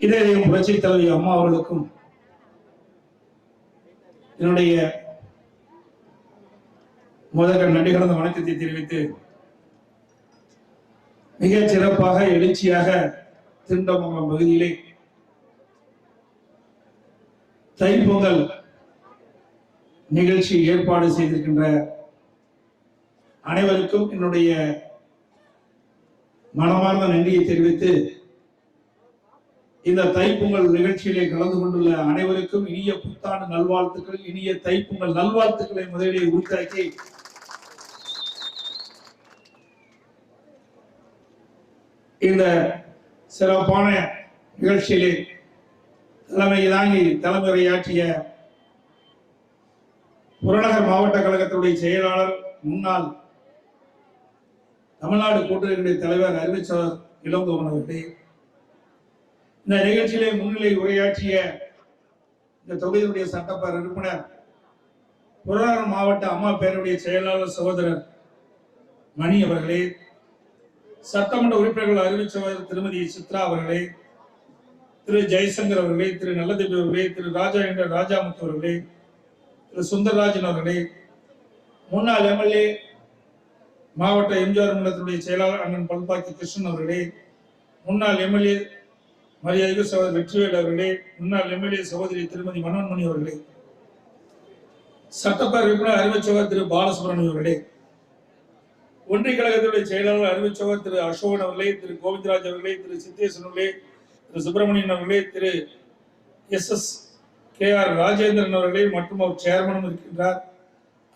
இதயம் புரட்சி தலைவி அம்மா அவர்களுக்கும் என்னுடைய முதல் நன்றி கலந்த வணக்கத்தை தெரிவித்து மிக சிறப்பாக எழுச்சியாக திருண்டமங்கலம் பகுதியிலே தைப்பொங்கல் நிகழ்ச்சி ஏற்பாடு செய்திருக்கின்ற அனைவருக்கும் என்னுடைய மனமார்ந்த நன்றியை தெரிவித்து இந்த தைப்பொங்கல் நிகழ்ச்சியிலே கலந்து கொண்டுள்ள அனைவருக்கும் இனிய புத்தாண்டு நல்வாழ்த்துக்கள் இனிய தைப்பொங்கல் நல்வாழ்த்துக்களை முதலிலே உரித்தாக்கி இந்த சிறப்பான நிகழ்ச்சியிலே தலைமை தாங்கி தலைமுறையாற்றிய புறநகர் மாவட்ட கழகத்தினுடைய செயலாளர் முன்னாள் தமிழ்நாடு கூட்டுறவுடைய தலைவர் அறிவிச்சவர் இளங்கோவன் அவர்களே இந்த நிகழ்ச்சியிலே முன்னிலை உரையாற்றிய இந்த தொகுதியினுடைய சட்டப்பேர உறுப்பினர் புறநகர் மாவட்ட அம்மா பேருடைய செயலாளர் சகோதரர் மணி அவர்களே சட்டமன்ற உறுப்பினர்கள் அறிவிச்சவர் திருமதி சித்ரா அவர்களே திரு ஜெய்சங்கர் அவர்களே திரு நல்லதேவி அவர்களே திரு ராஜா என்ற ராஜாமுத்து அவர்களே திரு சுந்தரராஜன் அவர்களே முன்னாள் எம்எல்ஏ மாவட்ட எம்ஜிஆர் மன்றத்தினுடைய செயலாளர் அண்ணன் பல்பாக்கி கிருஷ்ணன் அவர்களே முன்னாள் எம்எல்ஏ மரியாதைக்கு சகோதரர் வெற்றிவேல் அவர்களே முன்னாள் எம்எல்ஏ சகோதரி திருமதி மனோன்மணி அவர்களே சட்டப்பேரவை உறுப்பினர் அறிவிச்சவர் திரு பாலசுப்ரமணியம் அவர்களே ஒன்றிய கழகத்தினுடைய செயலாளர் அறிவிச்சவர் திரு அசோகன் அவர்களே திரு கோவிந்தராஜ் அவர்களே திரு சித்தேசன் அவர்களே திரு சுப்பிரமணியன் அவர்களே Thiru S S K R Rajendran அவர்களே மற்றும் அவர் சேர்மனும் இருக்கின்றார்.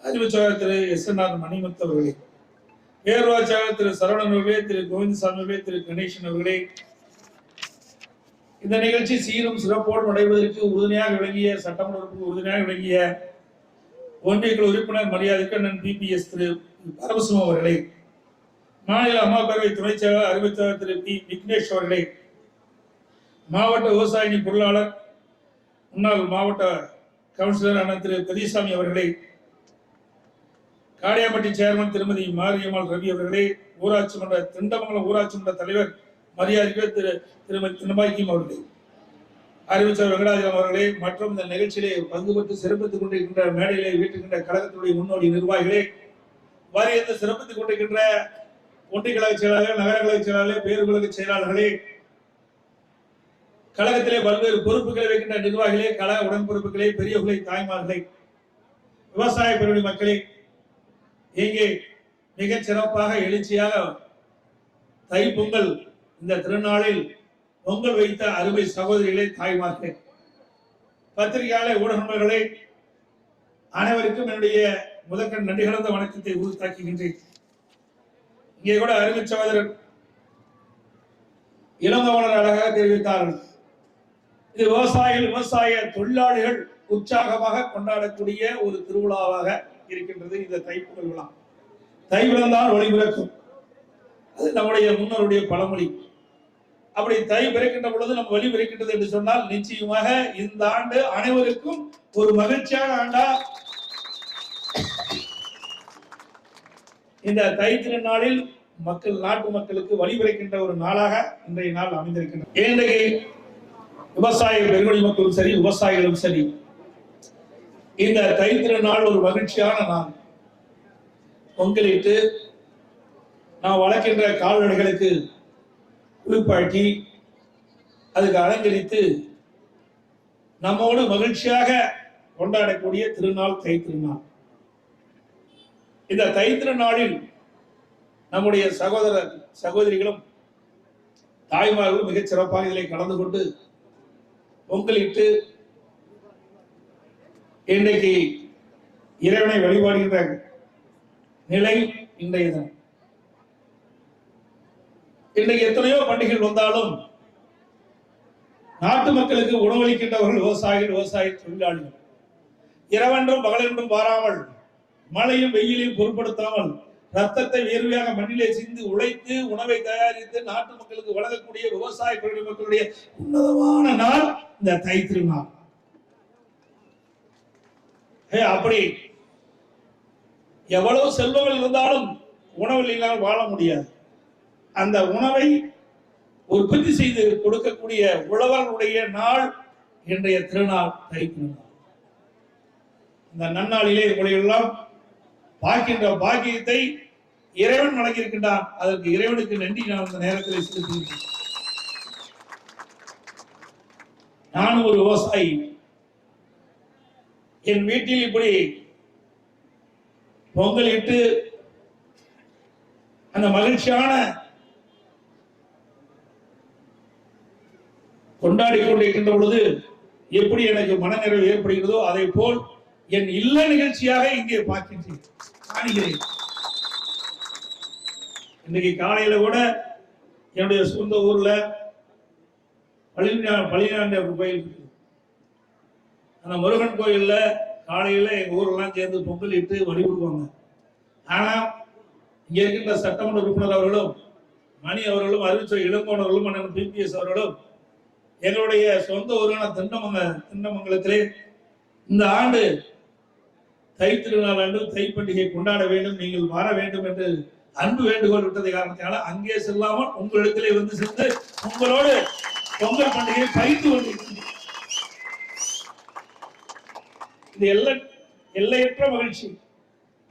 அறிவிச்சவர் Thiru S N R Manimuthu அவர்களே பேர்வாச்சாளர் திரு சரவணன் அவர்களே திரு கோவிந்தசாமி அவர்களே திரு கணேசன் அவர்களே இந்த நிகழ்ச்சி சீரும் சிறப்போடு நடைபெறுவதற்கு உறுதுணையாக விளங்கிய சட்டமன்ற உறுதுணையாக விளங்கிய ஒன்றிய குழு உறுப்பினர் மரியாதைக்கு அண்ணன் பிபிஎஸ் திரு பரமசிவம் அவர்களை மாநில அம்மா பேரவை துணைச் செயலாளர் அறிவித்தவர் திரு பி விக்னேஷ் அவர்களை மாவட்ட விவசாயி பொருளாளர் முன்னாள் மாவட்ட கவுன்சிலர் அண்ணன் திரு பெரியசாமி அவர்களை காடியாம்பட்டி சேர்மன் திருமதி மாரியம்மாள் ரவி அவர்களே ஊராட்சி மன்ற திண்டமங்கலம் ஊராட்சி மன்ற தலைவர் மரியாதைக்கு திரு திருமதி தினபாக்கியம் அவர்களே அறிவிச்சர் வெங்கடாஜலம் அவர்களே மற்றும் இந்த நிகழ்ச்சியிலே பங்கு பெற்று சிறப்பித்துக் கொண்டிருக்கின்ற மேடையிலே வீட்டுக்கின்ற கழகத்துடைய முன்னோடி நிர்வாகிகளே வாரியத்தை சிறப்பித்துக் கொண்டிருக்கின்ற ஒன்றிய கழக செயலாளர்கள் நகர கழக செயலாளர்களே பேருகழக செயலாளர்களே கழகத்திலே பல்வேறு பொறுப்புகளை வைக்கின்ற நிர்வாகிகளே கழக உடன்பொறுப்புகளே பெரியவர்களே தாய்மார்களே விவசாய பெருமி மக்களே இங்கே மிகச் சிறப்பாக எழுச்சியாக தைப்பொங்கல் இந்த திருநாளில் பொங்கல் வைத்த அருமை சகோதரிகளே தாய்மார்களே பத்திரிகையாளர் ஊடகங்களே அனைவருக்கும் என்னுடைய முதற்கண் நன்றி கலந்த வணக்கத்தை உறுத்தாக்குகின்றேன் இங்கே கூட அருமை சகோதரர் இளங்கவனர் அழகாக தெரிவித்தார்கள். இது விவசாயிகள் விவசாய தொழிலாளிகள் உற்சாகமாக கொண்டாடக்கூடிய ஒரு திருவிழாவாக இருக்கின்றது இந்த தைப்பொங்கல் விழா. தை பிறந்தால் அது நம்முடைய முன்னோருடைய பழமொழி. அப்படி தை பிறக்கின்ற பொழுது நம்ம வழி பிறக்கின்றது என்று சொன்னால் நிச்சயமாக இந்த ஆண்டு அனைவருக்கும் ஒரு மகிழ்ச்சியான ஆண்டா. இந்த தை திருநாளில் மக்கள் நாட்டு மக்களுக்கு வழி பிறக்கின்ற ஒரு நாளாக இன்றைய நாள் அமைந்திருக்கின்றது. இன்றைக்கு விவசாய பெருங்குடி மக்களும் சரி விவசாயிகளும் சரி இந்த தை திருநாள் ஒரு மகிழ்ச்சியான நாள். பொங்கலிட்டு நாம் வளர்க்கின்ற கால்நடைகளுக்கு குளிப்பாட்டி அதுக்கு அலங்கரித்து நம்மோடு மகிழ்ச்சியாக கொண்டாடக்கூடிய திருநாள் தை திருநாள். இந்த தை திருநாளில் நம்முடைய சகோதரர் சகோதரிகளும் தாய்மார்களும் மிகச் சிறப்பாக இதில் கலந்து கொண்டு பொங்கலிட்டு இன்றைக்கு இறைவனை வழிபாடுகின்ற நிலை இன்றைய இன்னைக்கு எத்தனையோ பண்டிகைகள் வந்தாலும் நாட்டு மக்களுக்கு உணவளிக்கின்றவர்கள் விவசாயிகள் விவசாய தொழிலாளிகள். இரவென்றும் பகலென்றும் பாராமல் மழையும் வெயிலையும் பொருட்படுத்தாமல் ரத்தத்தை வேர்வையாக மண்ணிலே சிந்து உழைத்து உணவை தயாரித்து நாட்டு மக்களுக்கு வழங்கக்கூடிய விவசாய தொழில் மக்களுடைய உன்னதமான நாள் இந்த தை திருநாள். அப்படி எவ்வளவு செல்வங்கள் இருந்தாலும் உணவு இல்லாமல் வாழ முடியாது. அந்த உணவை உற்பத்தி செய்து கொடுக்கக்கூடிய உழவர்களுடைய நாள் இன்றைய திருநாள் தை திருநாள். இந்த நன்னாளிலே உங்களையெல்லாம் பார்க்கின்ற பாக்கியத்தை இறைவன் வழங்கியிருக்கின்றான். அதற்கு இறைவனுக்கு நன்றி. நான் இந்த நேரத்தில் செலுத்துகிறேன். ஒரு விவசாயி. என் வீட்டில் இப்படி பொங்கல் இட்டு அந்த மகிழ்ச்சியான கொண்டாடி கொண்டிருக்கின்ற பொழுது எப்படி எனக்கு மனநிறைவு ஏற்படுகிறதோ அதை போல் என் இல்ல நிகழ்ச்சியாக இங்கே பார்க்கின்றேன். காணுகிறேன். இன்னைக்கு காலையில கூட என்னுடைய சொந்த ஊர்ல பழனியா பழனியாண்ட கோயில் அந்த முருகன் கோயில்ல காலையில எங்க ஊரெல்லாம் சேர்ந்து பொங்கல் இட்டு வழிபடுவாங்க ஆனா இங்க இருக்கின்ற சட்டமன்ற உறுப்பினர் அவர்களும் மணி அவர்களும் அறிவிச்ச இளங்கோணர்களும் அண்ணன் பிபிஎஸ் அவர்களும் எங்களுடைய சொந்த ஊரான திண்டமங்க திண்டமங்கலத்திலே இந்த ஆண்டு தை திருநாள் அன்று தை பண்டிகை கொண்டாட வேண்டும் நீங்கள் வர வேண்டும் என்று அன்பு வேண்டுகோள் விட்டதை காரணத்தினால அங்கே செல்லாமல் உங்களிடத்திலே வந்து சென்று உங்களோடு பொங்கல் பண்டிகையை பயிர்ந்து கொண்டிருக்கிறேன். இது எல்லை எல்லையற்ற மகிழ்ச்சி.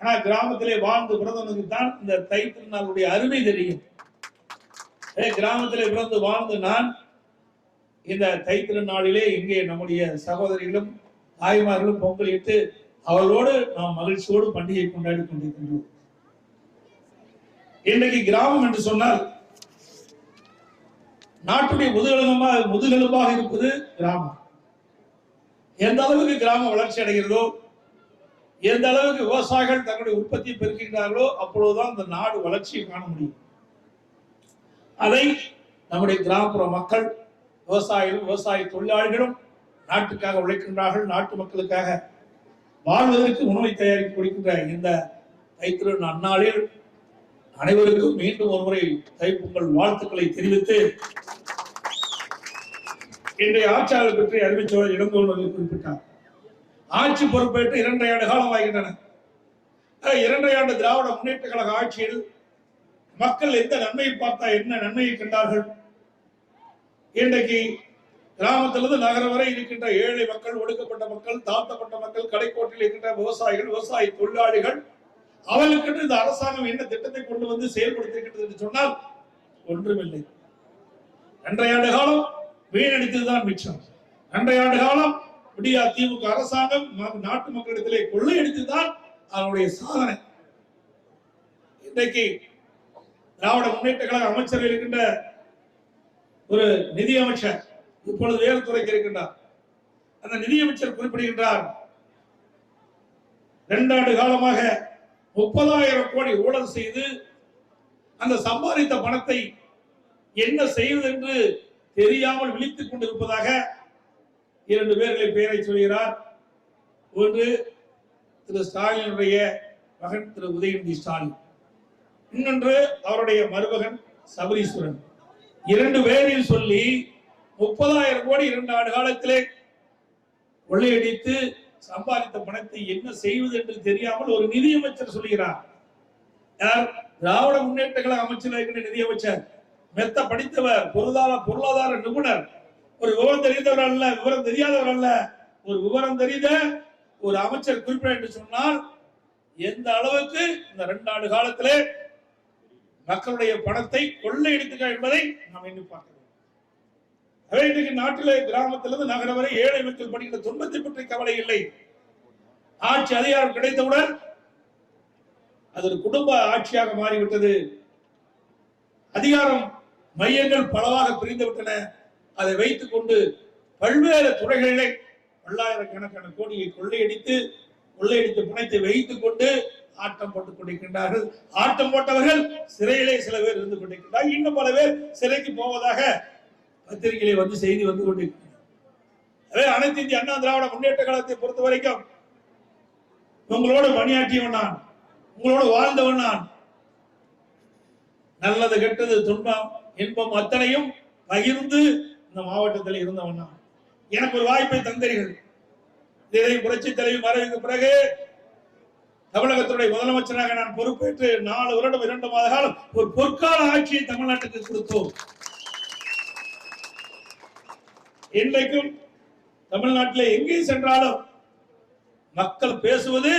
ஆனா கிராமத்திலே வாழ்ந்து பிறந்தவனுக்கு தான் இந்த தை திருநாளுடைய அருமை தெரியும். கிராமத்திலே பிறந்து வாழ்ந்து நான் இந்த தை திருநாளிலே இங்கே நம்முடைய சகோதரிகளும் தாய்மார்களும் பொங்கலிட்டு அவர்களோடு நாம் மகிழ்ச்சியோடு பண்டிகை கொண்டாடி கொண்டிருக்கின்றோம். இன்றைக்கு கிராமம் என்று சொன்னால் நாட்டுடைய முதுகெலும்பமாக முதுகெலும்பாக இருப்பது கிராமம். எந்த அளவுக்கு கிராமம் வளர்ச்சி அடைகிறதோ எந்த அளவுக்கு விவசாயிகள் தங்களுடைய உற்பத்தியை பெருக்குகிறார்களோ அப்பொழுதுதான் இந்த நாடு வளர்ச்சியை காண முடியும். அதை நம்முடைய கிராமப்புற மக்கள் விவசாயிகளும் விவசாய தொழிலாளிகளும் நாட்டுக்காக உழைக்கின்றார்கள் நாட்டு மக்களுக்காக வாழ்வதற்கு உணவை தயாரித்து கொடுக்கின்ற இந்த தைத்திரு நன்னாளில் அனைவருக்கும் மீண்டும் ஒருமுறை தைப்பொங்கல் வாழ்த்துக்களை தெரிவித்து இன்றைய ஆட்சியாளர் பற்றி அறிவிச்சவர் இளங்கோவர்கள் குறிப்பிட்டார். ஆட்சி பொறுப்பேற்று இரண்டரை ஆண்டு காலம் ஆகின்றன இரண்டரை ஆண்டு திராவிட முன்னேற்ற கழக ஆட்சியில் மக்கள் எந்த நன்மையை பார்த்தா என்ன நன்மையை கண்டார்கள்? இன்றைக்கு கிராமத்திலிருந்து நகரம் வரை இருக்கின்ற ஏழை மக்கள் ஒடுக்கப்பட்ட மக்கள் தாழ்த்தப்பட்ட மக்கள் கடைக்கோட்டில் இருக்கின்ற விவசாயிகள் விவசாய தொழிலாளிகள் அவர்களுக்கு இந்த அரசாங்கம் என்ன திட்டத்தை கொண்டு வந்து செயல்படுத்திருக்கிறது என்று சொன்னால் ஒன்றுமில்லை. அன்றைய ஆண்டு காலம் வீணடித்ததுதான் மிச்சம். அன்றைய ஆண்டு காலம் விடியா திமுக அரசாங்கம் நாட்டு மக்களிடத்திலே கொள்ளையடித்துதான் அவருடைய சாதனை. இன்றைக்கு திராவிட முன்னேற்ற கழக அமைச்சர்கள் இருக்கின்ற ஒரு நிதி அமைச்சர் இப்பொழுது வேறு துறைக்கு இருக்கின்றார். அந்த நிதியமைச்சர் குறிப்பிடுகின்றார் இரண்டாண்டு காலமாக முப்பதாயிரம் கோடி ஊழல் செய்து அந்த சம்பாதித்த பணத்தை என்ன செய்வது என்று தெரியாமல் விழித்துக் கொண்டிருப்பதாக இரண்டு பேர்களை பெயரை சொல்கிறார். ஒன்று திரு ஸ்டாலினுடைய மகன் திரு உதயநிதி ஸ்டாலின். இன்னொன்று அவருடைய மருமகன் சபரீஸ்வரன். இரண்டு பேரில் சொல்லி முப்பதாயிரம் கோடி இரண்டு ஆண்டு காலத்திலே கொள்ளையடித்து சம்பாதித்த பணத்தை என்ன செய்வது என்று தெரியாமல் ஒரு நிதியமைச்சர் சொல்கிறார் யார்? திராவிட முன்னேற்ற கழக அமைச்சர் இருக்கின்ற நிதியமைச்சர். மெத்த படித்தவர் பொருளாதார பொருளாதார நிபுணர். ஒரு விவரம் தெரிந்தவர் அல்ல விவரம் தெரியாதவர் அல்ல. ஒரு விவரம் தெரிந்த ஒரு அமைச்சர் குறிப்பிட என்று சொன்னால் எந்த அளவுக்கு இந்த ரெண்டு ஆண்டு காலத்திலே மக்களுடைய பணத்தை கொள்ளையடித்துகள் என்பதை நாம் எண்ணி பார்க்கிறோம். எனவே இன்றைக்கு நாட்டில கிராமத்திலிருந்து நகரம் வரை ஏழை மக்கள் படிக்கின்ற துன்பத்தை பற்றி கவலை இல்லை. ஆட்சி அதிகாரம் கிடைத்தவுடன் அது ஒரு குடும்ப ஆட்சியாக மாறிவிட்டது. அதிகாரம் மையங்கள் பலவாக பிரிந்து விட்டன அதை வைத்துக் கொண்டு பல்வேறு துறைகளிலே பல்லாயிரக்கணக்கான கோடியை கொள்ளையடித்து கொள்ளையடித்த பணத்தை வைத்துக் கொண்டு ஆட்டம் போட்டுக் கொண்டிருக்கின்றார்கள். ஆட்டம் போட்டவர்கள் சிறையிலே சில பேர் இருந்து கொண்டிருக்கின்றார் இன்னும் பல பேர் சிறைக்கு போவதாக பத்திரிகையிலே வந்து செய்தி வந்து கொண்டிருக்கிறது அதே அனைத்து இந்திய அண்ணா திராவிட முன்னேற்ற கழகத்தை பொறுத்த வரைக்கும் உங்களோடு பணியாற்றியவன் நான் உங்களோடு வாழ்ந்தவன் நான். நல்லது கெட்டது துன்பம் இன்பம் அத்தனையும் பகிர்ந்து இந்த மாவட்டத்தில் இருந்தவன் நான். எனக்கு ஒரு வாய்ப்பை தந்தீர்கள். இதை புரட்சி தலைவி மறைவுக்கு பிறகு தமிழகத்துடைய முதலமைச்சராக நான் பொறுப்பேற்று நாலு வருடம் இரண்டு மாத காலம் ஒரு பொற்கால ஆட்சியை தமிழ்நாட்டுக்கு கொடுத்தோம். இன்றைக்கும் தமிழ்நாட்டில் எங்கே சென்றாலும் மக்கள் பேசுவது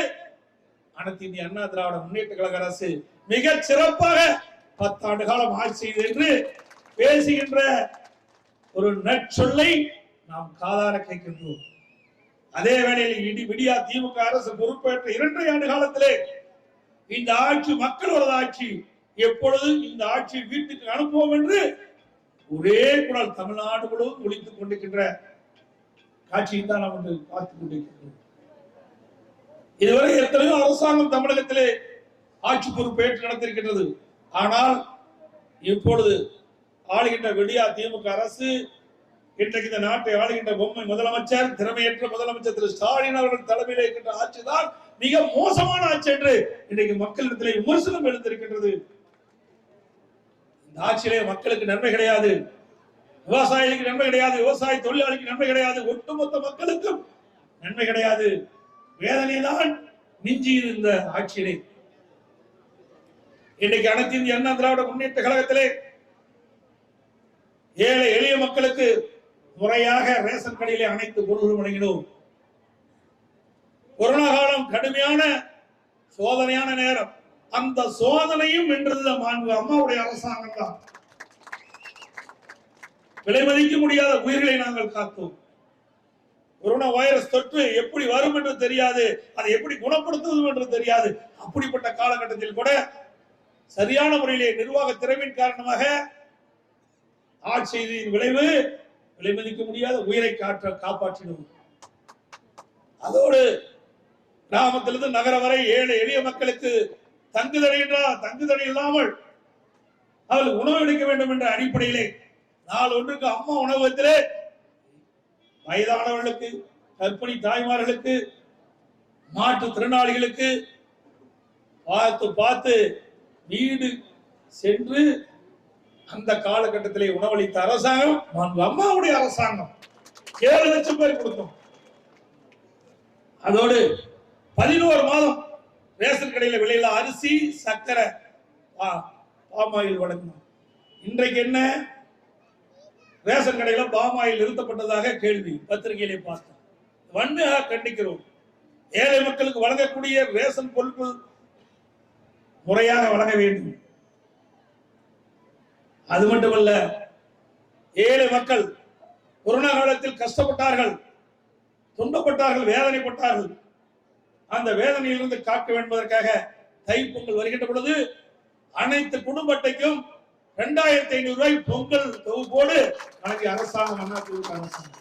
அனைத்து இந்திய அண்ணா திராவிட முன்னேற்ற கழக அரசு மிக சிறப்பாக பத்தாண்டு காலம் ஆட்சி செய்தது என்று பேசுகின்ற ஒரு நற்சொல்லை நாம் காதார கேட்கின்றோம். அதே வேளையில் இடி விடியா திமுக அரசு பொறுப்பேற்ற இரண்டரை ஆண்டு காலத்திலே இந்த ஆட்சி மக்களோட ஆட்சி எப்பொழுது இந்த ஆட்சி வீட்டுக்கு அனுப்புவோம் என்று ஒரே குரல் தமிழ்நாடு முழுவதும் ஒழித்துக் கொண்டிருக்கின்ற காட்சியை தான் நாம் வந்து பார்த்துக் கொண்டிருக்கின்றோம். இதுவரை எத்தனையோ அரசாங்கம் தமிழகத்திலே ஆட்சி பொறுப்பேற்று நடத்திருக்கின்றது ஆனால் இப்பொழுது ஆளுகின்ற விடியா திமுக அரசு இன்றைக்கு இந்த நாட்டை ஆளுகின்ற பொம்மை முதலமைச்சர் திறமையற்ற முதலமைச்சர் திரு ஸ்டாலின் அவர்கள் தலைமையில் இருக்கின்ற ஆட்சிதான் மிக மோசமான ஆட்சி என்று இன்றைக்கு மக்களிடத்தில் விமர்சனம் எழுந்திருக்கின்றது. இந்த ஆட்சியிலே மக்களுக்கு நன்மை கிடையாது. விவசாயிகளுக்கு நன்மை கிடையாது. விவசாய தொழிலாளிக்கு நன்மை கிடையாது. ஒட்டுமொத்த மக்களுக்கும் நன்மை கிடையாது. வேதனை தான் மிஞ்சி இருந்த ஆட்சியிலே. இன்றைக்கு அனைத்து இந்திய அண்ணா திராவிட முன்னேற்ற கழகத்திலே ஏழை எளிய மக்களுக்கு முறையாக ரேஷன் கடையிலே அனைத்து பொருள்களும் வழங்கினோம் கொரோனா காலம் கடுமையான சோதனையான நேரம். அந்த சோதனையும் வென்றது மாண்பு அம்மாவுடைய அரசாங்கம் தான். விலை மதிக்க முடியாத உயிர்களை நாங்கள் காத்தோம். கொரோனா வைரஸ் தொற்று எப்படி வரும் என்று தெரியாது அதை எப்படி குணப்படுத்துவது என்று தெரியாது. அப்படிப்பட்ட காலகட்டத்தில் கூட சரியான முறையிலே நிர்வாக திறமையின் காரணமாக ஆட்சியின் விளைவு விலை மதிக்க முடியாத உயிரை காற்ற காப்பாற்றினோம். அதோடு கிராமத்திலிருந்து நகரம் வரை ஏழை எளிய மக்களுக்கு தங்குதடை என்றால் தங்குதடை இல்லாமல் அவர்கள் உணவு எடுக்க வேண்டும் என்ற அடிப்படையிலே நாள் ஒன்றுக்கு அம்மா உணவகத்திலே வயதானவர்களுக்கு கர்ப்பிணி தாய்மார்களுக்கு மாற்று திறனாளிகளுக்கு பார்த்து பார்த்து வீடு சென்று அந்த காலகட்டத்திலே உணவளித்த அரசாங்கம் அம்மாவுடைய அரசாங்கம். ஏழு லட்சம் பேர் கொடுத்தோம். அதோடு பதினோரு மாதம் ரேஷன் கடையில விலையில அரிசி சர்க்கரை பாமாயில் வழங்கணும் இன்றைக்கு என்ன? ரேஷன் கடையில பாமாயில் நிறுத்தப்பட்டதாக கேள்வி பத்திரிகையிலே பார்த்தோம். வன்மையாக கண்டிக்கிறோம். ஏழை மக்களுக்கு வழங்கக்கூடிய ரேஷன் பொருட்கள் முறையாக வழங்க வேண்டும். அது மட்டுமல்ல ஏழை மக்கள் கொரோனா காலத்தில் கஷ்டப்பட்டார்கள் துன்பப்பட்டார்கள் வேதனைப்பட்டார்கள். அந்த வேதனையிலிருந்து காக்க தை தைப்பொங்கல் வருகின்ற பொழுது அனைத்து குடும்ப அட்டைக்கும் இரண்டாயிரத்தி ஐநூறு ரூபாய் பொங்கல் தொகுப்போடு வழங்கிய அரசாங்கம் அரசாங்கம்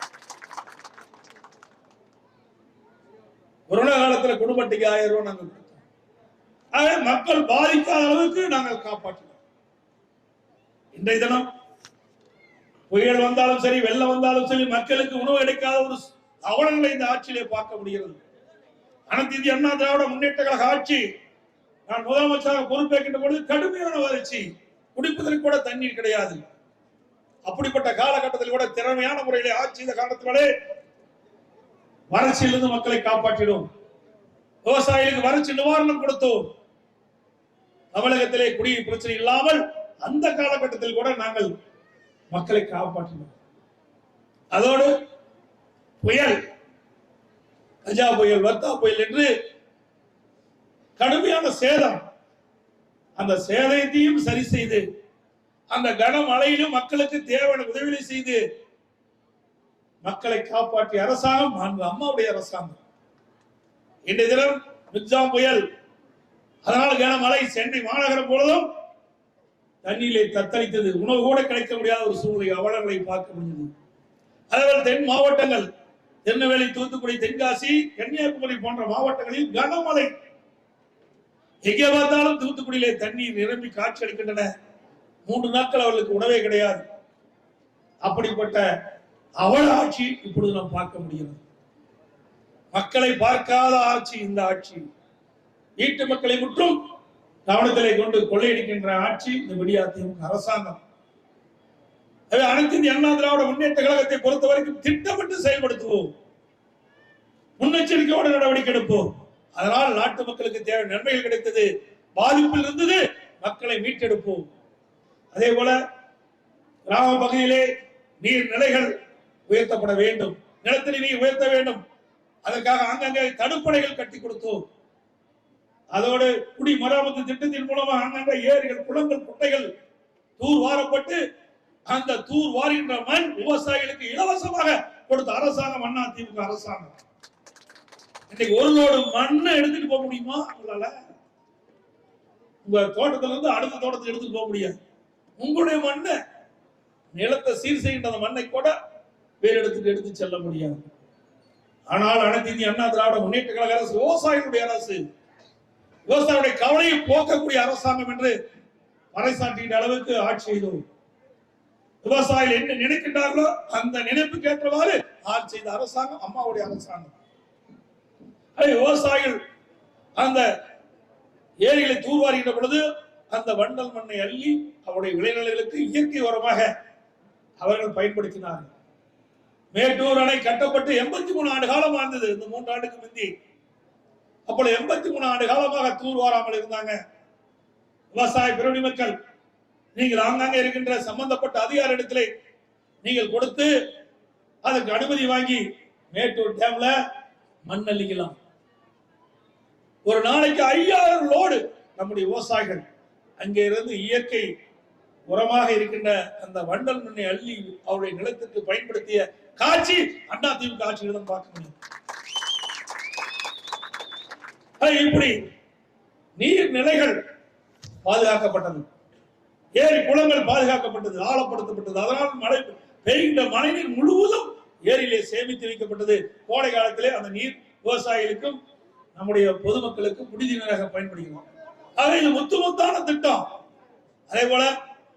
கொரோனா காலத்துல குடும்ப அட்டைக்கு ஆயிரம் ரூபாய் நாங்கள் கொடுத்தோம். மக்கள் பாதிக்காத அளவுக்கு நாங்கள் காப்பாற்றோம் இன்றைய தினம் புயல் வந்தாலும் சரி வெள்ளம் வந்தாலும் சரி மக்களுக்கு உணவு கிடைக்காத ஒரு அவலங்களை இந்த ஆட்சியிலே பார்க்க முடிகிறது. அனைத்து இந்திய அண்ணா திராவிட முன்னேற்ற கழக ஆட்சி நான் முதலமைச்சராக பொறுப்பேற்கின்ற பொழுது கடுமையான வறட்சி குடிப்பதற்கு கூட தண்ணீர் கிடையாது. அப்படிப்பட்ட காலகட்டத்தில் கூட திறமையான முறையிலே ஆட்சி இந்த காலத்திலே வறட்சியிலிருந்து மக்களை காப்பாற்றிடும் விவசாயிகளுக்கு வறட்சி நிவாரணம் கொடுத்தோம். தமிழகத்திலே குடி பிரச்சனை இல்லாமல் அந்த காலகட்டத்தில் கூட நாங்கள் மக்களை காப்பாற்றினோம். அதோடு புயல் கஜா புயல் வர்த்தா புயல் என்று கடுமையான சேதம். அந்த சேதத்தையும் சரி செய்து அந்த கனமழையிலும் மக்களுக்கு தேவையான உதவிகளை செய்து மக்களை காப்பாற்றிய அரசாங்கம் மாண்பு அம்மாவுடைய அரசாங்கம். இன்றைய தினம் மிக்ஜாம் புயல் அதனால் கனமழை சென்னை மாநகரம் பொழுதும் தண்ணீரை தத்தளித்தது. உணவு கூட கிடைக்க முடியாத ஒரு சூழ்நிலை அவலங்களை பார்க்க முடிந்தது அதேபோல் தென் மாவட்டங்கள் திருநெல்வேலி தூத்துக்குடி தென்காசி கன்னியாகுமரி போன்ற மாவட்டங்களில் கனமழை. எங்கே பார்த்தாலும் தூத்துக்குடியிலே தண்ணீர் நிரம்பி காட்சி அளிக்கின்றன மூன்று நாட்கள் அவர்களுக்கு உணவே கிடையாது. அப்படிப்பட்ட அவல ஆட்சி இப்பொழுது நாம் பார்க்க முடிகிறது. மக்களை பார்க்காத ஆட்சி இந்த ஆட்சி. வீட்டு மக்களை முற்றும் கவனத்திலே கொண்டு கொள்ளையடிக்கின்ற ஆட்சி இந்த விடியா திமுக அரசாங்கம். அனைத்து இந்திய அண்ணா திராவிட முன்னேற்ற கழகத்தை பொறுத்த வரைக்கும் திட்டமிட்டு செயல்படுத்துவோம். முன்னெச்சரிக்கையோடு நடவடிக்கை எடுப்போம். அதனால் நாட்டு மக்களுக்கு தேவை நன்மைகள் கிடைத்தது பாதிப்பில் இருந்தது மக்களை மீட்டெடுப்போம். அதே போல கிராம பகுதியிலே நீர் நிலைகள் உயர்த்தப்பட வேண்டும். நிலத்தடி நீர் உயர்த்த வேண்டும். அதற்காக அங்கங்கே தடுப்பணைகள் கட்டி கொடுத்தோம். அதோடு குடி மராமத்து திட்டத்தின் மூலமாக அங்கங்க ஏரிகள் குளங்கள் குட்டைகள் தூர் வாரப்பட்டு அந்த தூர் வாரின்ற மண் விவசாயிகளுக்கு இலவசமாக கொடுத்த அரசாங்கம் அண்ணா திமுக அரசாங்கம். இன்னைக்கு ஒரு லோடு மண்ணை எடுத்துட்டு போக முடியுமா? உங்களால? உங்க தோட்டத்துல இருந்து அடுத்த தோட்டத்துக்கு எடுத்துட்டு போக முடியாது. உங்களுடைய மண்ணை நிலத்தை சீர் செய்கின்ற அந்த மண்ணை கூட வேறு இடத்துக்கு எடுத்து செல்ல முடியாது. ஆனால் அனைத்து இந்திய அண்ணா திராவிட முன்னேற்ற கழக அரசு விவசாயிகளுடைய அரசு விவசாயிகளுடைய கவலையை போக்கக்கூடிய அரசாங்கம் என்று பறைசாற்றின அளவுக்கு ஆட்சி செய்தோம். விவசாயிகள் என்ன நினைக்கின்றார்களோ அந்த நினைப்புக்கு ஏற்றவாறு ஆட்சி செய்த அரசாங்கம் அம்மாவுடைய அரசாங்கம். விவசாயிகள் அந்த ஏரிகளை தூர்வாருகின்ற பொழுது அந்த வண்டல் மண்ணை அள்ளி அவருடைய விளைநிலைகளுக்கு இயற்கை உரமாக அவர்கள் பயன்படுத்தினார்கள். மேட்டூர் அணை கட்டப்பட்டு எண்பத்தி மூணு ஆண்டு காலம் ஆழ்ந்தது இந்த மூன்று ஆண்டுக்கு முந்தி அப்போ எண்பத்தி மூணு ஆண்டு காலமாக தூர் வாராமல் இருந்தாங்க. விவசாய பிரிவினை மக்கள் நீங்கள் ஆங்காங்க இருக்கின்ற சம்பந்தப்பட்ட அதிகாரிடத்திலே நீங்கள் கொடுத்து அதுக்கு அனுமதி வாங்கி மேட்டூர் டேம்ல மண் அள்ளிக்கலாம். ஒரு நாளைக்கு ஐயாயிரம் லோடு நம்முடைய விவசாயிகள் அங்கே இருந்து இயற்கை உரமாக இருக்கின்ற அந்த வண்டல் மண்ணை அள்ளி அவருடைய நிலத்திற்கு பயன்படுத்திய காட்சி அண்ணா திமுக ஆட்சியில் தான் பார்க்க முடியும் அது இப்படி நீர் நிலைகள் பாதுகாக்கப்பட்டது. ஏரி குளங்கள் பாதுகாக்கப்பட்டது ஆழப்படுத்தப்பட்டது. அதனால் மழை பெய்கின்ற மழைநீர் முழுவதும் ஏரியிலே சேமித்து வைக்கப்பட்டது. கோடை காலத்திலே அந்த நீர் விவசாயிகளுக்கும் நம்முடைய பொதுமக்களுக்கும் குடிநீர் பயன்படுகிறோம். ஆக இது முத்து முத்தான திட்டம். அதே போல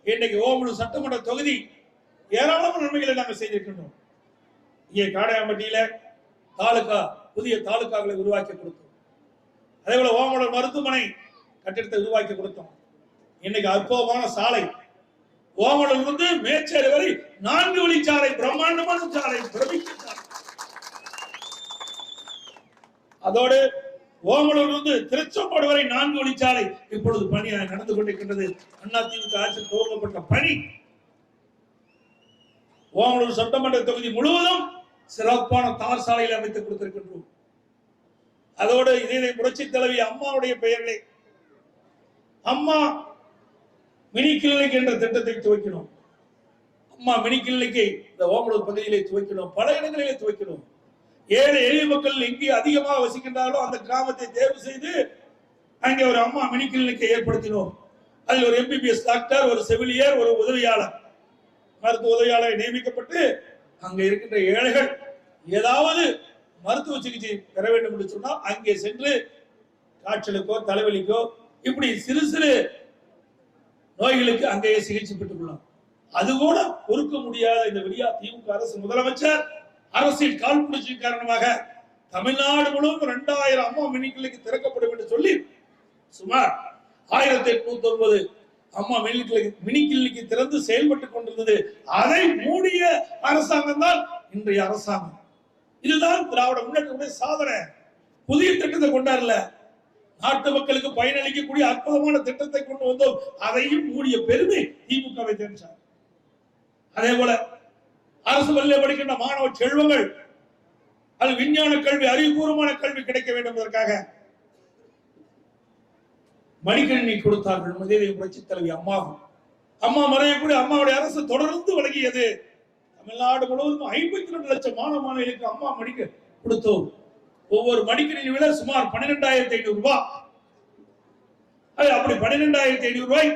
இன்னைக்கு ஓமலு சட்டமன்ற தொகுதி ஏராளமான நன்மைகளை நாங்கள் செய்திருக்கின்றோம். இங்கே காடையாம்பட்டியில தாலுகா புதிய தாலுகாக்களை உருவாக்கி கொடுத்தோம். அதே போல ஓமலூர் மருத்துவமனை கட்டிடத்தை உருவாக்கி கொடுத்தோம். இன்னைக்கு அற்புதமான சாலை. ஓமலூர் இருந்து மேச்சேரி வரை நான்கு வழி சாலை பிரம்மாண்டமான சாலை. பிரமிக்கும் அதோடு ஓமலூர் இருந்து திருச்செங்கோடு வரை நான்கு வழிச்சாலை இப்பொழுது பணி நடந்து கொண்டிருக்கின்றது. அதிமுக ஆட்சியில் துவங்கப்பட்ட பணி. ஓமலூர் சட்டமன்ற தொகுதி முழுவதும் சிறப்பான தார் சாலையில் அமைத்து கொடுத்திருக்கின்றோம். அதோடு இதே புரட்சி தலைவி அம்மாவுடைய பெயரிலே அம்மா மினி கிளினிக் என்ற திட்டத்தை துவக்கினோம். அம்மா மினி கிளினிக்கை இந்த ஓமலூர் பகுதியிலே துவக்கினோம். பல இடங்களிலே துவக்கினோம். ஏழை எளிய மக்கள் எங்கே அதிகமாக வசிக்கின்றாலும் அந்த கிராமத்தை தேர்வு செய்து அங்கே ஒரு அம்மா மினி கிளினிக்கை ஏற்படுத்தினோம். அதில் ஒரு எம்பிபிஎஸ் டாக்டர் ஒரு செவிலியர் ஒரு உதவியாளர். மருத்துவ உதவியாளர் நியமிக்கப்பட்டு அங்கே இருக்கின்ற ஏழைகள் ஏதாவது மருத்துவ சிகிச்சை பெற வேண்டும் என்று சொன்னால் அங்கே சென்று காய்ச்சலுக்கோ தலைவலிக்கோ இப்படி சிறு சிறு நோய்களுக்கு அங்கேயே சிகிச்சை பெற்றுக் கொள்ளலாம். அது கூட பொறுக்க முடியாத இந்த வெளியா திமுக அரசு முதலமைச்சர் அரசியல் காழ்ப்புணர்ச்சி காரணமாக தமிழ்நாடு முழுவதும் இரண்டாயிரம் அம்மா மினி கிளினிக் திறக்கப்படும் என்று சொல்லி சுமார் ஆயிரத்தி எட்நூத்தி ஒன்பது அம்மா மினி கிளினிக் மினி கிளினிக் திறந்து செயல்பட்டுக் கொண்டிருந்தது. அதை மூடிய அரசாங்கம் தான் இன்றைய அரசாங்கம். இதுதான் திராவிட முன்னேற்றத்துடைய சாதனை. புதிய திட்டத்தை கொண்டாடல. நாட்டு மக்களுக்கு பயனளிக்கக்கூடிய அற்புதமான திட்டத்தை கொண்டு வந்தோம். அதையும் மூடிய பெருமை திமுகவை தெரிஞ்சார் அதே போல அரசு பள்ளியில் படிக்கின்ற மாணவ செல்வங்கள் அது விஞ்ஞான கல்வி அறிவுபூர்வமான கல்வி கிடைக்க வேண்டும் என்பதற்காக மடிக்கணினி கொடுத்தார்கள். மதிய புரட்சி தலைவி அம்மாவும். அம்மா மறையக்கூடிய அம்மாவுடைய அரசு தொடர்ந்து வழங்கியது. தமிழ்நாடு முழுவதும் ஐம்பத்தி ரெண்டு லட்சம் மாணவ மாணவிகளுக்கு அம்மா மடிக்க கொடுத்தோம். ஒவ்வொரு மடிக்கணினி விலை சுமார் பன்னிரெண்டாயிரத்தி ஐநூறு ரூபாய் அது அப்படி பன்னிரெண்டாயிரத்தி ஐநூறு ரூபாய்.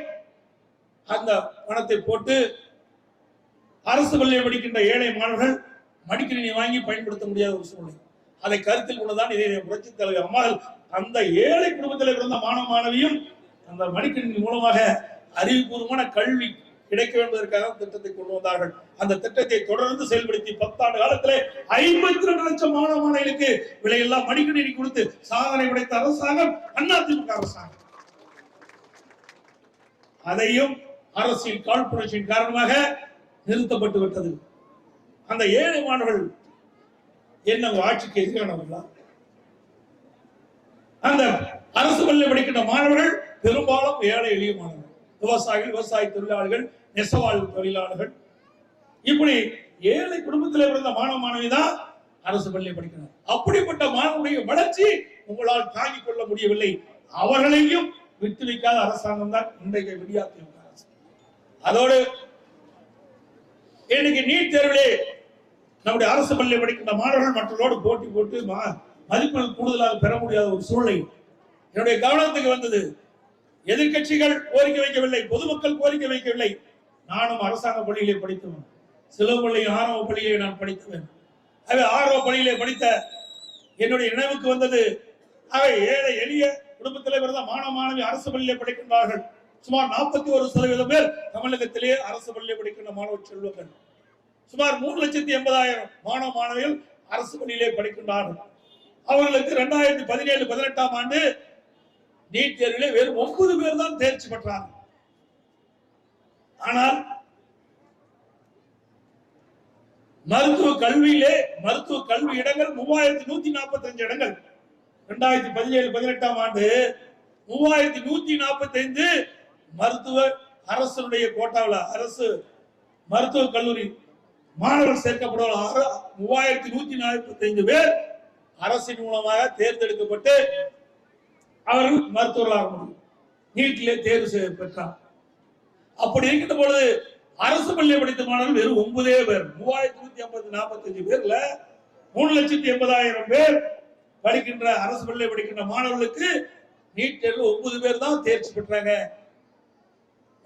அந்த பணத்தை போட்டு அரசு பள்ளியை படிக்கின்ற ஏழை மாணவர்கள் மடிக்கணினி வாங்கி பயன்படுத்த முடியாத ஒரு சூழ்நிலை. அதை கருத்தில் கொண்டுதான் இதை புரட்சி தலைவர் அம்மாள் அந்த ஏழை குடும்பத்தில் பிறந்த மாணவ மாணவியும் அந்த மடிக்கணினி மூலமாக அறிவுபூர்வமான கல்வி கிடைக்க என்பதற்காக திட்டத்தை கொண்டு வந்தார்கள். அந்த திட்டத்தை தொடர்ந்து செயல்படுத்தி பத்தாண்டு காலத்திலே ஐம்பத்தி ரெண்டு லட்சம் மாணவ மாணவிகளுக்கு விலையெல்லாம் மடிக்கணினி கொடுத்து சாதனை படைத்த அரசாங்கம் அதிமுக அரசாங்கம். அதையும் அரசியல் காழ்ப்புணர்ச்சியின் காரணமாக நிறுத்தப்பட்டு விட்டது. அந்த ஏழை மாணவர்கள் என்ன ஆட்சிக்கு எதிரானவர்களா? அந்த அரசு பள்ளி படிக்கின்ற மாணவர்கள் பெரும்பாலும் ஏழை எளிய மாணவர்கள். விவசாயிகள் விவசாய தொழிலாளர்கள் நெசவாழ் தொழிலாளர்கள். இப்படி ஏழை குடும்பத்தில் பிறந்த மாணவ மாணவி தான் அரசு பள்ளியை படிக்கணும் அப்படிப்பட்ட மாணவனுடைய வளர்ச்சி உங்களால் தாங்கிக் கொள்ள முடியவில்லை. அவர்களையும் விட்டு வைக்காத அரசாங்கம் தான் இன்றைக்கு விடியா அரசு. அதோடு இன்னைக்கு நீட் தேர்விலே நம்முடைய அரசு பள்ளியில் படிக்கின்ற மாணவர்கள் மற்றவர்களோடு போட்டி போட்டு மா- மதிப்பெண் கூடுதலாக பெற முடியாத ஒரு சூழ்நிலை. என்னுடைய கவனத்துக்கு வந்தது எதிர்க்கட்சிகள் கோரிக்கை வைக்கவில்லை பொதுமக்கள் கோரிக்கை வைக்கவில்லை. நானும் அரசாங்க பள்ளியிலே படித்தவன் சிலம்பள்ளி ஆரம்ப பள்ளியிலே நான் படித்தவன் அவை ஆரம்ப பள்ளியிலே படித்த என்னுடைய நினைவுக்கு வந்தது அவை ஏழை எளிய குடும்ப தலைவர் தான் மாணவ மாணவி அரசு பள்ளியிலே படிக்கின்றார்கள். சுமார் நாற்பத்தி ஒரு சதவீதம் பேர் தமிழகத்திலே அரசு பள்ளியிலே படிக்கின்ற மாணவ செல்வங்கள். சுமார் மூணு லட்சத்தி எண்பதாயிரம் மாணவ மாணவிகள் அரசு பள்ளியிலே படிக்கின்றார்கள். அவர்களுக்கு இரண்டாயிரத்தி பதினேழு பதினெட்டாம் ஆண்டு நீட் தேர்விலே வெறும் ஒன்பது பேர் தான் தேர்ச்சி பெற்றாங்க. ஆனால் மருத்துவ கல்வியிலே மருத்துவ கல்வி இடங்கள் மூவாயிரத்தி நூத்தி நாற்பத்தி அஞ்சு இடங்கள். இரண்டாயிரத்தி பதினேழு பதினெட்டாம் ஆண்டு மூவாயிரத்தி நூத்தி நாற்பத்தி ஐந்து மருத்துவ அரசனுடைய கோட்டாவில் அரசு மருத்துவ கல்லூரி மாணவர் சேர்க்கப்படுவார் மூவாயிரத்தி நூத்தி நாற்பத்தி ஐந்து பேர் அரசின் மூலமாக தேர்ந்தெடுக்கப்பட்டு அவர்கள் மருத்துவர்களாக முடியும் நீட்டிலே தேர்வு செய்ய பெற்றார். அப்படி இருக்கின்ற பொழுது அரசு பள்ளி படித்த மாணவர்கள் வெறும் ஒன்பதே பேர். மூவாயிரத்தி நூத்தி ஐம்பத்தி நாற்பத்தி அஞ்சு பேர்ல மூணு லட்சத்தி எண்பதாயிரம் பேர் படிக்கின்ற அரசு பள்ளி படிக்கின்ற மாணவர்களுக்கு நீட் தேர்வு ஒன்பது பேர் தான் தேர்ச்சி பெற்றாங்க.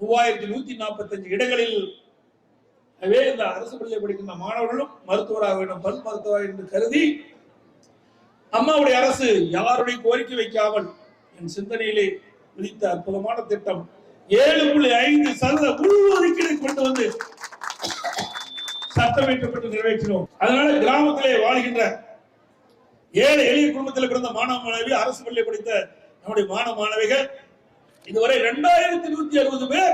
மூவாயிரத்தி நூத்தி நாற்பத்தி அஞ்சு இடங்களில் இந்த அரசு பள்ளியை படிக்கின்ற மாணவர்களும் மருத்துவராக வேண்டும். பல் மருத்துவராக என்று கருதி அம்மாவுடைய அரசு யாருடைய கோரிக்கை வைக்காமல் என் சிந்தனையிலே விதித்த அற்புதமான திட்டம் ஏழு புள்ளி ஐந்து சதவீத உள்ஒதுக்கீடு கொண்டு வந்து சட்டமேற்றப்பட்டு நிறைவேற்றினோம். அதனால கிராமத்திலே வாழ்கின்ற ஏழை எளிய குடும்பத்தில் பிறந்த மாணவ மாணவி அரசு பள்ளி படித்த நம்முடைய மாணவ மாணவிகள் இதுவரை இரண்டாயிரத்தி நூத்தி அறுபது பேர்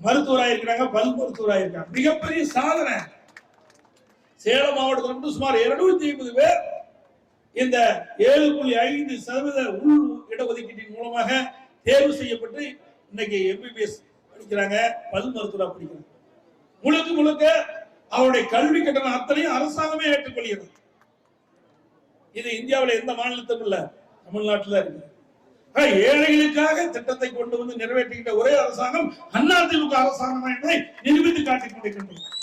மருத்துவராயிருக்கிறாங்க பல் மருத்துவராயிருக்காங்க மிகப்பெரிய சாதனை. சேலம் மாவட்டத்தில் மட்டும் சுமார் இருநூத்தி ஐம்பது பேர் இந்த ஏழு புள்ளி ஐந்து சதவீத உள் இடஒதுக்கீட்டின் மூலமாக தேர்வு செய்யப்பட்டு இன்னைக்கு எம்பிபிஎஸ் படிக்கிறாங்க பல் மருத்துவராக படிக்கிறாங்க. முழுக்க முழுக்க அவருடைய கல்வி கட்டணம் அத்தனையும் அரசாங்கமே ஏற்றுக்கொள்கிறது. இது இந்தியாவில் எந்த மாநிலத்தும் இல்ல தமிழ்நாட்டில் இருக்கு. ஆனா, ஏழைகளுக்காக திட்டத்தை கொண்டு வந்து நிறைவேற்றுகின்ற ஒரே அரசாங்கம் அதிமுக அரசாங்கம் என்பதை நிரூபித்து காட்டிக் கொண்டிருக்கின்றோம்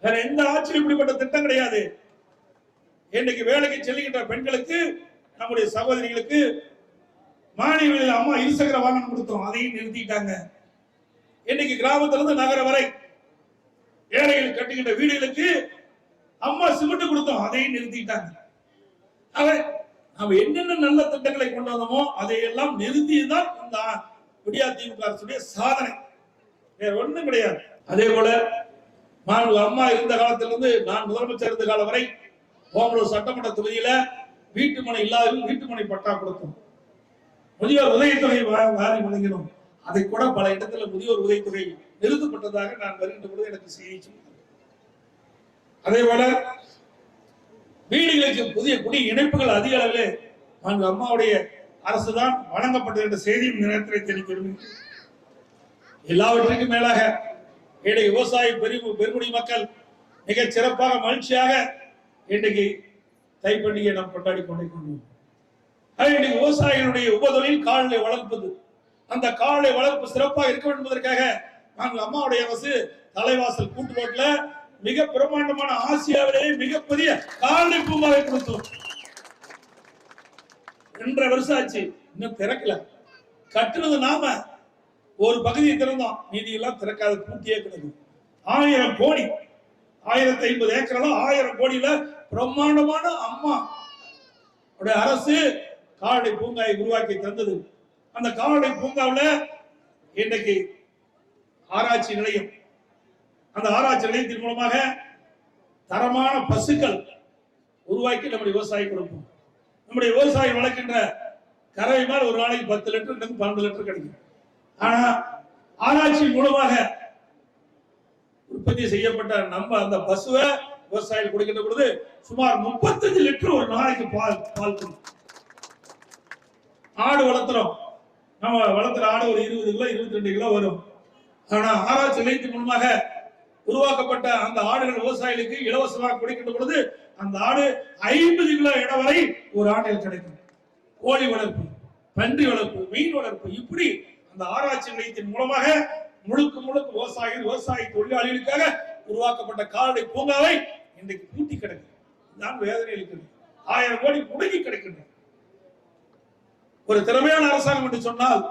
வேற எந்த ஆட்சியும் இப்படிப்பட்ட திட்டம் கிடையாது. இன்னைக்கு வேலைக்கு செல்லுகின்ற பெண்களுக்கு நம்முடைய சகோதரிகளுக்கு மானியங்களில் அம்மா இருசக்கர வாகனம் கொடுத்தோம் அதையும் நிறுத்திட்டாங்க. இன்னைக்கு கிராமத்திலிருந்து நகர வரை ஏழைகள் கட்டுகின்ற வீடுகளுக்கு அம்மா சிமெண்ட் கொடுத்தோம் அதையும் நிறுத்திட்டாங்க. ஆக நாம என்னென்ன நல்ல திட்டங்களை கொண்டு வந்தோமோ அதையெல்லாம் நிறுத்தியதுதான் இந்த விடியா திமுக அரசுடைய சாதனை. வேற ஒண்ணும் கிடையாது. அதே போல மாண்பு அம்மா இருந்த காலத்திலிருந்து நான் முதலமைச்சர் இருந்த காலம் வரை ஓமலூர் சட்டமன்ற தொகுதியில வீட்டு மனை இல்லாத வீட்டு மனை பட்டா கொடுத்தோம் முதியோர் உதவித்தொகை வா- வாரி வழங்கினோம் அதை கூட பல இடத்துல முதியோர் உதவித்தொகை நிறுத்தப்பட்டதாக நான் வருகின்ற பொழுது எனக்கு செய்தி சொன்னார் அதே போல வீடுகளுக்கு புதிய குடி இணைப்புகள் அதிக அளவில் அங்கு அம்மாவுடைய அரசுதான் வழங்கப்பட்டது என்ற செய்தியும் நேரத்தில் தெரிவிக்க விரும்புகிறேன். எல்லாவற்றுக்கும் மேலாக ஏழை விவசாயி பெரு பெருமுடி மக்கள் மிக சிறப்பாக மகிழ்ச்சியாக இன்றைக்கு தை பண்டிகையை நாம் கொண்டாடி கொண்டே ஆக இன்னைக்கு விவசாயிகளுடைய உபதொழில் கால்நடை வளர்ப்பது. அந்த கால்நடை வளர்ப்பு சிறப்பாக இருக்க வேண்டும் என்பதற்காக நாங்கள் அம்மாவுடைய அரசு தலைவாசல் கூட்டுரோட்ல மிக பிரமாண்டமான ஆசியாவிலேயே மிகப்பெரிய கால்நடை பூங்காவை கொடுத்தோம். ரெண்டரை வருஷம் ஆச்சு இன்னும் திறக்கல. கட்டுனது நாம ஒரு பகுதியை திறந்தோம். மீதி எல்லாம் திறக்காத பூட்டியே கிடக்கும் ஆயிரம் கோடி ஆயிரத்தி ஐம்பது ஏக்கர்ல ஆயிரம் கோடியில பிரம்மாண்டமான அம்மா. உடைய அரசு கால்நடை பூங்காவை உருவாக்கி தந்தது. அந்த கால்நடை பூங்காவில் இன்றைக்கு ஆராய்ச்சி நிலையம். அந்த ஆராய்ச்சி நிலையத்தின் மூலமாக தரமான பசுக்கள் உருவாக்கி நம்முடைய விவசாயி கொடுப்போம். நம்முடைய விவசாயி வளர்க்கின்ற கறவை மேல் ஒரு நாளைக்கு பத்து லிட்டர் பன்னெண்டு லிட்டர் கிடைக்கும். ஆனா ஆராய்ச்சி மூலமாக உற்பத்தி செய்யப்பட்ட நம்ம அந்த பசுவை விவசாயிகள் கொடுக்கின்ற பொழுது சுமார் முப்பத்தஞ்சு லிட்டர் ஒரு நாளைக்கு பால் பால் ஆடு வளர்த்துறோம். நம்ம வளர்த்துற ஆடு ஒரு இருபது கிலோ இருபத்தி ரெண்டு கிலோ வரும். ஆனா ஆராய்ச்சி நிலையத்தின் மூலமாக உருவாக்கப்பட்ட அந்த ஆடுகள் விவசாயிகளுக்கு இலவசமாக கொடுக்கின்ற பொழுது அந்த ஆடு ஐம்பது கிலோ இடம் வரை ஒரு ஆண்டில் கிடைக்கும். கோழி வளர்ப்பு பன்றி வளர்ப்பு மீன் வளர்ப்பு இப்படி அந்த ஆராய்ச்சி நிலையத்தின் மூலமாக முழுக்க முழுக்க விவசாயிகள் விவசாய தொழிலாளிகளுக்காக உருவாக்கப்பட்ட கால்நடை பூங்காவை இன்றைக்கு பூட்டி கிடக்கு. நான் வேதனை இருக்குது ஆயிரம் கோடி முடங்கி கிடக்கின்றன ஒரு திறமையான அரசாங்கம் என்று சொன்னால்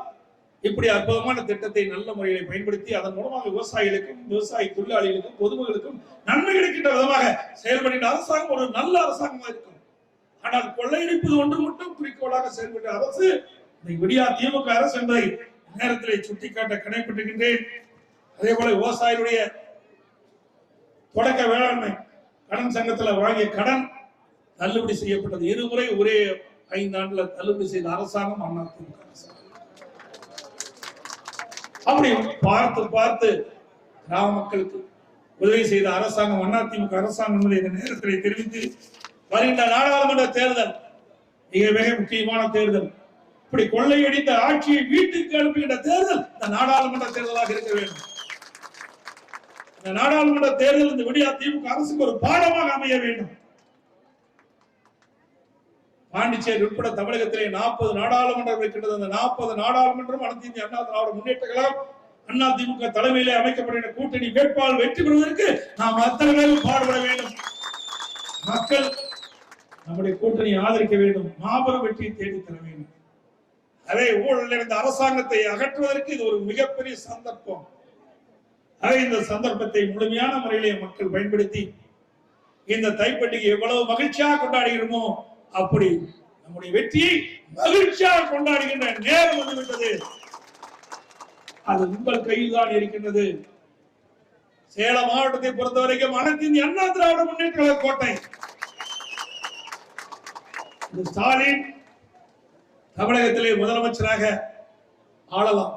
இப்படி அற்புதமான திட்டத்தை நல்ல முறையில பயன்படுத்தி அதன் மூலமாக விவசாயிகளுக்கும் விவசாய தொழிலாளிகளுக்கும் பொதுமக்களுக்கும் நன்மை கிடைக்கின்ற விதமாக செயல்படுகின்ற அரசாங்கம் ஒரு நல்ல அரசாங்கமா இருக்கும். ஆனால் கொள்ளையடிப்பது ஒன்று மட்டும் குறிக்கோளாக செயல்பட்ட அரசு இந்த விடியா திமுக அரசு என்பதை நேரத்திலே சுட்டிக்காட்ட கடைப்பட்டிருக்கின்றேன் அதே போல விவசாயிகளுடைய தொடக்க வேளாண்மை கடன் சங்கத்துல வாங்கிய கடன் தள்ளுபடி செய்யப்பட்டது. இருமுறை ஒரே ஐந்தாண்டுல தள்ளுபடி செய்த அரசாங்கம் அண்ணா திமுக. அரசாங்கம் அப்படி பார்த்து பார்த்து கிராம மக்களுக்கு உதவி செய்த அரசாங்கம் அதிமுக அரசாங்கம் இந்த நேரத்தில் தெரிவித்து வருகின்ற நாடாளுமன்ற தேர்தல் மிக மிக முக்கியமான தேர்தல். இப்படி கொள்ளையடித்த ஆட்சியை வீட்டுக்கு அனுப்புகின்ற தேர்தல் இந்த நாடாளுமன்ற தேர்தலாக இருக்க வேண்டும். இந்த நாடாளுமன்ற தேர்தல் இந்த விடியா திமுக அரசுக்கு ஒரு பாடமாக அமைய வேண்டும். பாண்டிச்சேரி உட்பட தமிழகத்திலே நாற்பது நாடாளுமன்றம் இருக்கின்றது. அந்த நாற்பது நாடாளுமன்றம் அனைத்து இந்திய அண்ணா திராவிட முன்னேற்ற கழகம் அண்ணா திமுக தலைமையிலே அமைக்கப்படுகிற கூட்டணி வேட்பாளர் வெற்றி பெறுவதற்கு நாம் அத்தனை பாடுபட வேண்டும். மக்கள் நம்முடைய கூட்டணி ஆதரிக்க வேண்டும். மாபெரும் வெற்றியை தேடி தர வேண்டும். அதே ஊழல் இருந்த அரசாங்கத்தை அகற்றுவதற்கு இது ஒரு மிகப்பெரிய சந்தர்ப்பம். அதே இந்த சந்தர்ப்பத்தை முழுமையான முறையிலே மக்கள் பயன்படுத்தி இந்த தைப்பண்டிகை எவ்வளவு மகிழ்ச்சியாக கொண்டாடுகிறோமோ அப்படி நம்முடைய வெற்றியை மகிழ்ச்சியாக கொண்டாடுகின்ற நேரம் வந்துவிட்டது. அது உங்கள் கையில் தான் இருக்கின்றது. சேலம் மாவட்டத்தை பொறுத்தவரைக்கும் அனைத்து அண்ணா திராவிட முன்னேற்ற கழக கோட்டை. ஸ்டாலின் தமிழகத்திலே முதலமைச்சராக ஆளலாம்.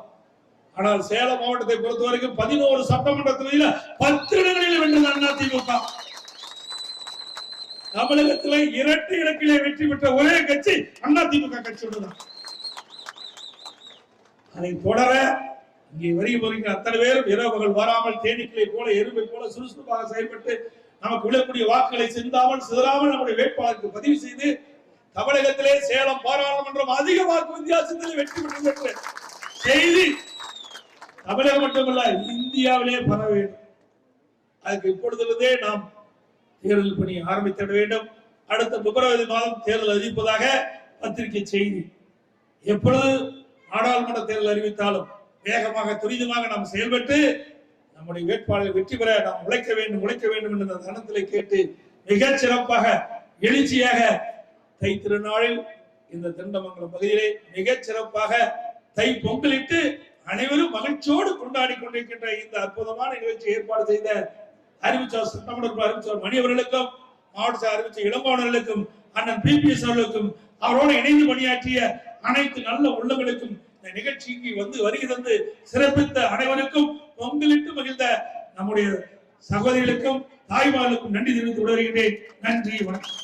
ஆனால் சேலம் மாவட்டத்தை பொறுத்தவரைக்கும் பதினோரு சட்டமன்ற தொகுதியில பத்து இடங்களில் வென்றது அண்ணா திமுக தமிழகத்திலே இரட்டை இடத்திலே வெற்றி பெற்ற ஒரே கட்சி அண்ணா திமுக கட்சி அதை தொடர இங்கே வருகை வருகிற அத்தனை பேரும் இரவுகள் வராமல் தேனீக்களை போல எறும்பை போல சுறுசுறுப்பாக செயல்பட்டு நமக்கு விழக்கூடிய வாக்குகளை சிந்தாமல் சிதறாமல் நம்முடைய வேட்பாளருக்கு பதிவு செய்து தமிழகத்திலே சேலம் பாராளுமன்றம் அதிக வாக்கு வித்தியாசத்தில் வெற்றி பெற்று செய்தி தமிழகம் மட்டுமல்ல இந்தியாவிலே பர வேண்டும். அதுக்கு இப்பொழுதிலிருந்தே நாம் தேர்தல் பணி ஆரம்பித்திட வேண்டும். அடுத்த பிப்ரவரி மாதம் தேர்தல் அறிவிப்பதாக பத்திரிகை செய்தி. எப்பொழுது நாடாளுமன்ற தேர்தல் அறிவித்தாலும் வேகமாக துரிதமாக நாம் செயல்பட்டு நம்முடைய வேட்பாளர் வெற்றி பெற நாம் உழைக்க வேண்டும் உழைக்க வேண்டும் என்ற தனத்திலே கேட்டு மிகச் சிறப்பாக எழுச்சியாக தை திருநாளில் இந்த திண்டமங்கலம் பகுதியிலே மிகச் சிறப்பாக தை பொங்கலிட்டு அனைவரும் மகிழ்ச்சியோடு கொண்டாடி கொண்டிருக்கின்ற இந்த அற்புதமான நிகழ்ச்சி ஏற்பாடு செய்த அறிவிச்சார் சட்டமன்ற அறிவிச்சார் மணி அவர்களுக்கும் மாவட்ட அறிவிச்ச இளம்பாளர்களுக்கும் அண்ணன் பிபிஎஸ் அவர்களுக்கும் அவரோடு இணைந்து பணியாற்றிய அனைத்து நல்ல உள்ளங்களுக்கும் இந்த நிகழ்ச்சிக்கு வந்து வருகை தந்து சிறப்பித்த அனைவருக்கும் பொங்கலிட்டு மகிழ்ந்த நம்முடைய சகோதரிகளுக்கும் தாய்மார்களுக்கும் நன்றி தெரிவித்து விடுகிறேன் நன்றி வணக்கம்.